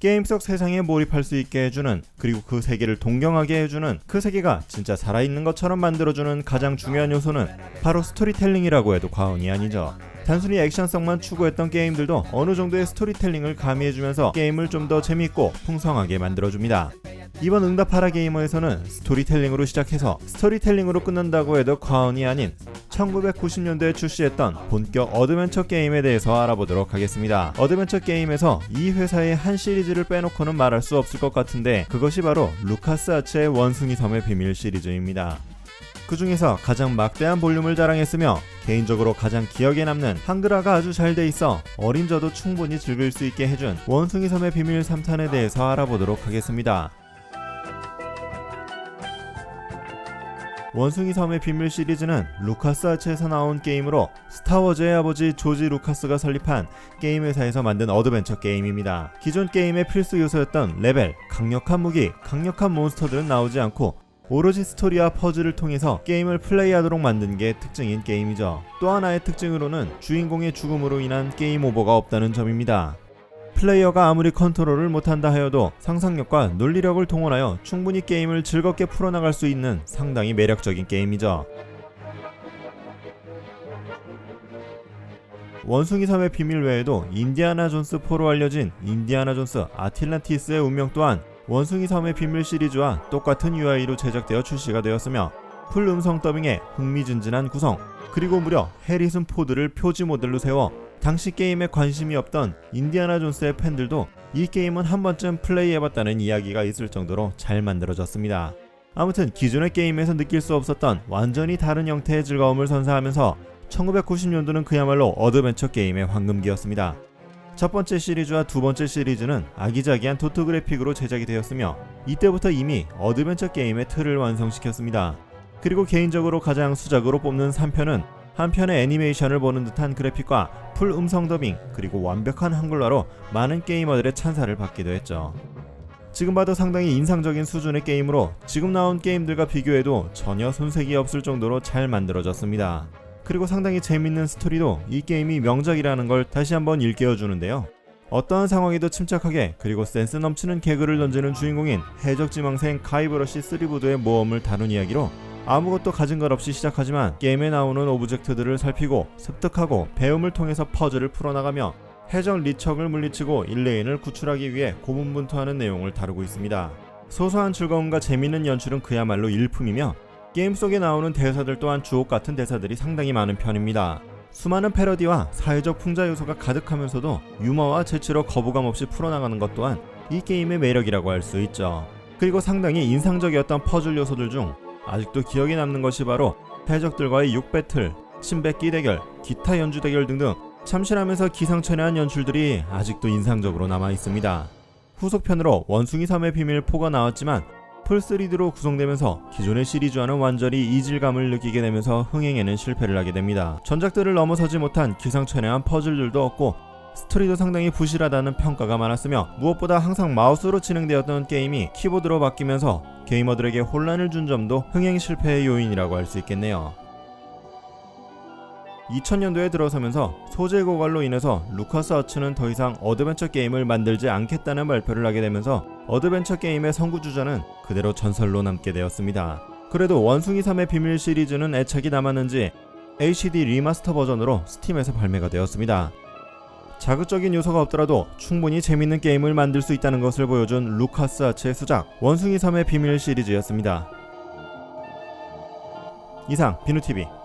게임 속 세상에 몰입할 수 있게 해주는 그리고 그 세계를 동경하게 해주는 그 세계가 진짜 살아있는 것처럼 만들어주는 가장 중요한 요소는 바로 스토리텔링이라고 해도 과언이 아니죠. 단순히 액션성만 추구했던 게임들도 어느 정도의 스토리텔링을 가미해주면서 게임을 좀 더 재밌고 풍성하게 만들어줍니다. 이번 응답하라 게이머에서는 스토리텔링으로 시작해서 스토리텔링으로 끝난다고 해도 과언이 아닌 1990년대에 출시했던 본격 어드벤처 게임에 대해서 알아보도록 하겠습니다. 어드벤처 게임에서 이 회사의 한 시리즈를 빼놓고는 말할 수 없을 것 같은데 그것이 바로 루카스 아츠의 원숭이 섬의 비밀 시리즈입니다. 그 중에서 가장 막대한 볼륨을 자랑했으며 개인적으로 가장 기억에 남는 한글화가 아주 잘 돼 있어 어린 저도 충분히 즐길 수 있게 해준 원숭이 섬의 비밀 3탄에 대해서 알아보도록 하겠습니다. 원숭이 섬의 비밀 시리즈는 루카스 아츠에서 나온 게임으로 스타워즈의 아버지 조지 루카스가 설립한 게임 회사에서 만든 어드벤처 게임입니다. 기존 게임의 필수 요소였던 레벨, 강력한 무기, 강력한 몬스터들은 나오지 않고 오로지 스토리와 퍼즐을 통해서 게임을 플레이하도록 만든 게 특징인 게임이죠. 또 하나의 특징으로는 주인공의 죽음으로 인한 게임 오버가 없다는 점입니다. 플레이어가 아무리 컨트롤을 못한다 하여도 상상력과 논리력을 동원하여 충분히 게임을 즐겁게 풀어나갈 수 있는 상당히 매력적인 게임이죠. 원숭이 섬의 비밀 외에도 인디아나 존스 4로 알려진 인디아나 존스 아틀란티스의 운명 또한 원숭이 섬의 비밀 시리즈와 똑같은 UI로 제작되어 출시가 되었으며 풀 음성 더빙의 흥미진진한 구성 그리고 무려 해리슨 포드를 표지 모델로 세워 당시 게임에 관심이 없던 인디아나 존스의 팬들도 이 게임은 한 번쯤 플레이해봤다는 이야기가 있을 정도로 잘 만들어졌습니다. 아무튼 기존의 게임에서 느낄 수 없었던 완전히 다른 형태의 즐거움을 선사하면서 1990년도는 그야말로 어드벤처 게임의 황금기였습니다. 첫 번째 시리즈와 두 번째 시리즈는 아기자기한 도트 그래픽으로 제작이 되었으며 이때부터 이미 어드벤처 게임의 틀을 완성시켰습니다. 그리고 개인적으로 가장 수작으로 뽑는 3편은 한편의 애니메이션을 보는 듯한 그래픽과 풀 음성 더빙 그리고 완벽한 한글화로 많은 게이머들의 찬사를 받기도 했죠. 지금 봐도 상당히 인상적인 수준의 게임으로 지금 나온 게임들과 비교해도 전혀 손색이 없을 정도로 잘 만들어졌습니다. 그리고 상당히 재밌는 스토리도 이 게임이 명작이라는 걸 다시 한번 일깨워 주는데요. 어떠한 상황에도 침착하게 그리고 센스 넘치는 개그를 던지는 주인공인 해적지망생 카이브러시 3보드의 모험을 다룬 이야기로 아무것도 가진 것 없이 시작하지만 게임에 나오는 오브젝트들을 살피고 습득하고 배움을 통해서 퍼즐을 풀어나가며 해적 리척을 물리치고 일레인을 구출하기 위해 고군분투하는 내용을 다루고 있습니다. 소소한 즐거움과 재밌는 연출은 그야말로 일품이며 게임 속에 나오는 대사들 또한 주옥 같은 대사들이 상당히 많은 편입니다. 수많은 패러디와 사회적 풍자 요소가 가득하면서도 유머와 재치로 거부감 없이 풀어나가는 것 또한 이 게임의 매력이라고 할 수 있죠. 그리고 상당히 인상적이었던 퍼즐 요소들 중 아직도 기억에 남는 것이 바로 해적들과의 6배틀, 신백기 대결, 기타 연주 대결 등등 참신하면서 기상천외한 연출들이 아직도 인상적으로 남아 있습니다. 후속편으로 원숭이 섬의 비밀 4가 나왔지만 풀3D로 구성되면서 기존의 시리즈와는 완전히 이질감을 느끼게 되면서 흥행에는 실패를 하게 됩니다. 전작들을 넘어서지 못한 기상천외한 퍼즐들도 없고 스토리도 상당히 부실하다는 평가가 많았으며 무엇보다 항상 마우스로 진행되었던 게임이 키보드로 바뀌면서 게이머들에게 혼란을 준 점도 흥행 실패의 요인이라고 할 수 있겠네요. 2000년도에 들어서면서 소재 고갈로 인해서 루카스 아츠는 더 이상 어드벤처 게임을 만들지 않겠다는 발표를 하게 되면서 어드벤처 게임의 선구주자는 그대로 전설로 남게 되었습니다. 그래도 원숭이 3의 비밀 시리즈는 애착이 남았는지 HD 리마스터 버전으로 스팀에서 발매가 되었습니다. 자극적인 요소가 없더라도 충분히 재밌는 게임을 만들 수 있다는 것을 보여준 루카스 아츠의 수작 원숭이 3의 비밀 시리즈였습니다. 이상 비누TV